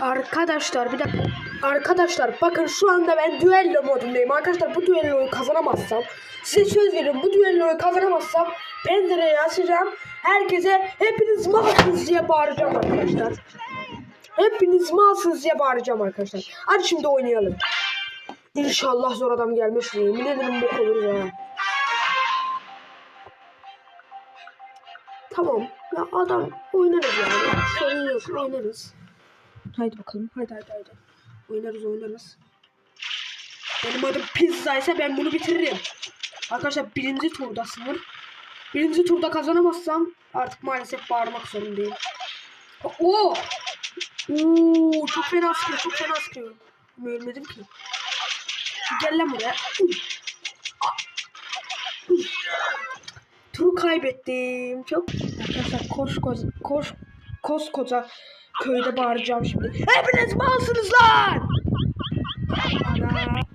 Arkadaşlar bir dakika. Arkadaşlar bakın şu anda ben düello modundayım. Arkadaşlar bu düelloyu kazanamazsam size söz veriyorum bu düelloyu kazanamazsam pencereyi açacağım. Herkese hepiniz malsınız diye bağıracağım arkadaşlar. Hepiniz malsınız diye bağıracağım arkadaşlar. Hadi şimdi oynayalım. İnşallah zor adam gelmiş. Yemin ederim bok olur ya. Tamam. Ya adam oynarız yani. Sorun yok oynarız. Haydi bakalım. Haydi haydi haydi. Oynarız oynarız. Benim adım pizza ise ben bunu bitiririm. Arkadaşlar birinci turda sınır. Birinci turda kazanamazsam artık maalesef bağırmak zorundayım. Oo! Oo, çok fena sıkıyor, çok fena sıkıyor. Ölmedim ki. Gel lan buraya. Turu kaybettim. Çok arkadaşlar koş koş koş koskoca Köyde bağıracağım şimdi. Hepiniz malsınız lan! Ana.